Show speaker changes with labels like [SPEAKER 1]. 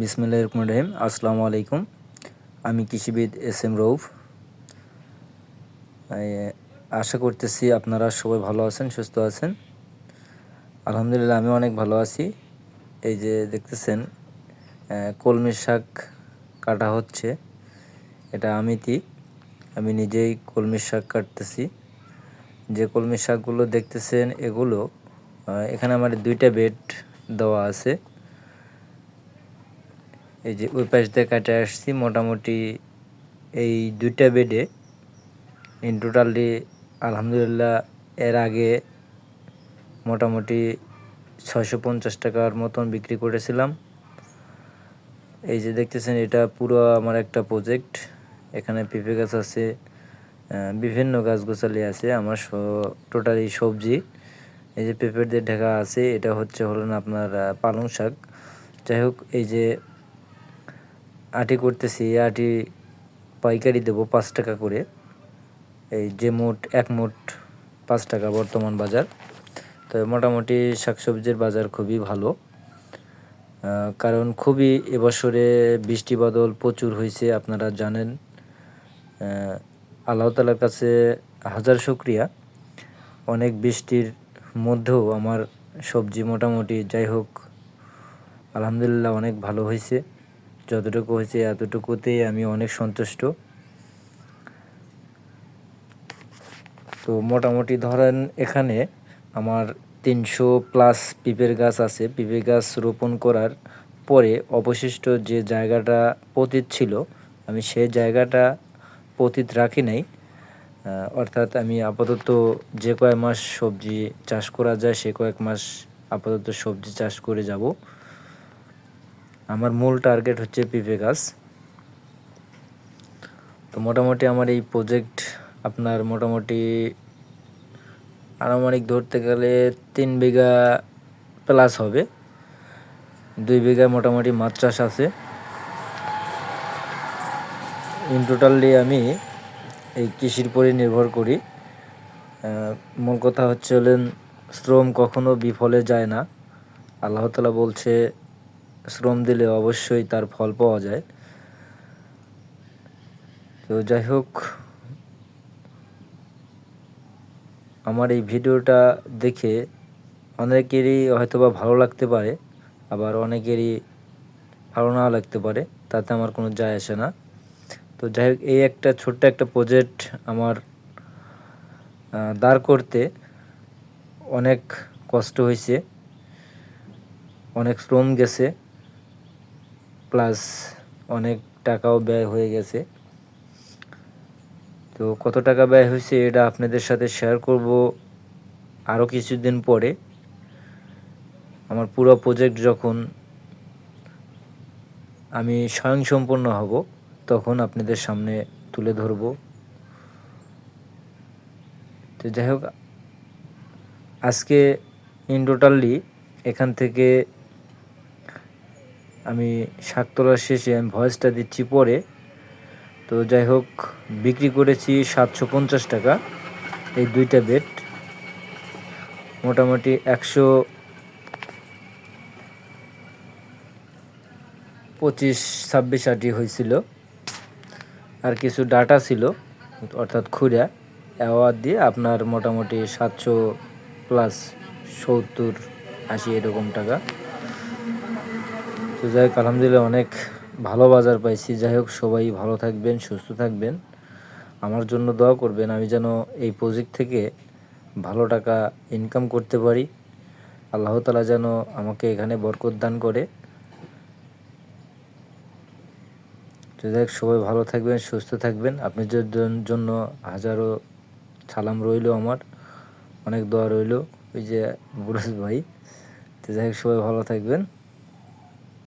[SPEAKER 1] বিসমিল্লাহ রহমান রহিম। আসসালামু আলাইকুম। আমি কৃষিবিদ এস এম রৌফ আশা করতেছি আপনারা সবাই ভালো আছেন, সুস্থ আছেন। আলহামদুলিল্লাহ, আমি অনেক ভালো আছি। এই যে দেখতেছেন কলমি শাক কাটা হচ্ছে। এটা আমিতি। আমি নিজেই কলমি শাক কাটতেছি। যে কলমি শাকগুলো দেখতেছেন, এগুলো এখানে আমার দুইটা বেড দেওয়া আছে। এই যে ওই পাশ দিয়ে কাটে আসছি, মোটামুটি এই দুইটা বেডে ইন টোটালি আলহামদুলিল্লাহ, এর আগে মোটামুটি ছয়শো পঞ্চাশ টাকার মতন বিক্রি করেছিলাম। এই যে দেখতেছেন, এটা পুরো আমার একটা প্রজেক্ট এখানে পেঁপে গাছ আছে বিভিন্ন গাছগাছালি আছে, আমার টোটালি সবজি। এই যে পেঁপের দিয়ে ঢাকা আছে, এটা হচ্ছে হলো না আপনার পালং শাক। যাই হোক, এই যে আটি করতেছি, আটি পাইকারি দেবো পাঁচ টাকা করে। এই যে মোট, এক মোট পাঁচ টাকা বর্তমান বাজার। তো মোটামুটি শাকসবজির বাজার খুবই ভালো। কারণ খুবই এবছরে বৃষ্টি বাদল প্রচুর হয়েছে আপনারা জানেন। আল্লাহ তালার কাছে হাজার শুক্রিয়া। অনেক বৃষ্টির মধ্যেও আমার সবজি মোটামুটি যাই হোক, আলহামদুলিল্লাহ অনেক ভালো হয়েছে যতটুকু হয়েছে এতটুকুতেই আমি অনেক সন্তুষ্ট। তো মোটামুটি ধরেন এখানে আমার তিনশো প্লাস পিঁপের গাছ আছে। পিঁপে গাছ রোপণ করার পরে অবশিষ্ট যে জায়গাটা পতিত ছিল, আমি সেই জায়গাটা পতিত রাখি নাই। অর্থাৎ আমি আপাতত যে কয়েক মাস সবজি চাষ করা যায়, সে কয়েক মাস আপাতত সবজি চাষ করে যাব। আমার মূল টার্গেট হচ্ছে পেঁপে গাছ তো মোটামুটি আমার এই প্রজেক্ট আপনার মোটামুটি আনুমানিক ধরতে গেলে তিন বিঘা প্লাস হবে। দুই বিঘা মোটামুটি মাছ চাষ আছে। ইন টোটালি আমি এই কৃষির উপরে নির্ভর করি। মূল কথা হচ্ছে হলেন শ্রম কখনো বিফলে যায় না। আল্লাহ তালা বলছে শ্রম দিলে অবশ্যই তার ফল পাওয়া যায়। তো যাই হোক, আমার এই ভিডিওটা দেখে অনেকেরই হয়তোবা ভালো লাগতে পারে, আবার অনেকেরই ভালো নাও লাগতে পারে, তাতে আমার কোনো যায় আসে না। তো যাই হোক, এই একটা ছোট্ট একটা প্রজেক্ট আমার দাঁড় করতে অনেক কষ্ট হয়েছে, অনেক শ্রম গেছে। প্লাস অনেক টাকাও ব্যয় হয়ে গেছে। তো কত টাকা ব্যয় হয়েছে এটা আপনাদের সাথে শেয়ার করব আরও কিছুদিন পরে। আমার পুরো প্রজেক্ট যখন আমি স্বয়ংসম্পূর্ণ হব, তখন আপনাদের সামনে তুলে ধরব। তো যাই হোক, আজকে ইন টোটালি এখান থেকে আমি শাক তোলার শেষে আমি ভয়েসটা দিচ্ছি পরে। তো যাই হোক, বিক্রি করেছি সাতশো পঞ্চাশ টাকা। এই দুইটা বেড মোটামুটি একশো পঁচিশ, ছাব্বিশ আটি হয়েছিল। আর কিছু ডাটা ছিল, অর্থাৎ খুঁড়া। অ্যাওয়ার দিয়ে আপনার মোটামুটি সাতশো প্লাস সত্তর, আশি এরকম টাকা। তো যাই হোক, আলহামদুলিল্লাহ অনেক ভালো বাজার পাইছি। যাই হোক, সবাই ভালো থাকবেন, সুস্থ থাকবেন। আমার জন্য দোয়া করবেন, আমি যেন এই প্রজেক্ট থেকে ভালো টাকা ইনকাম করতে পারি। আল্লাহ তালা যেন আমাকে এখানে বরকত দান করে। তো যাই সবাই ভালো থাকবেন, সুস্থ থাকবেন। জন- জন্য হাজারো সালাম রইল আমার, অনেক দোয়া রইল। ওই যে বুরুজ ভাই, তো যাই হোক, সবাই ভালো থাকবেন।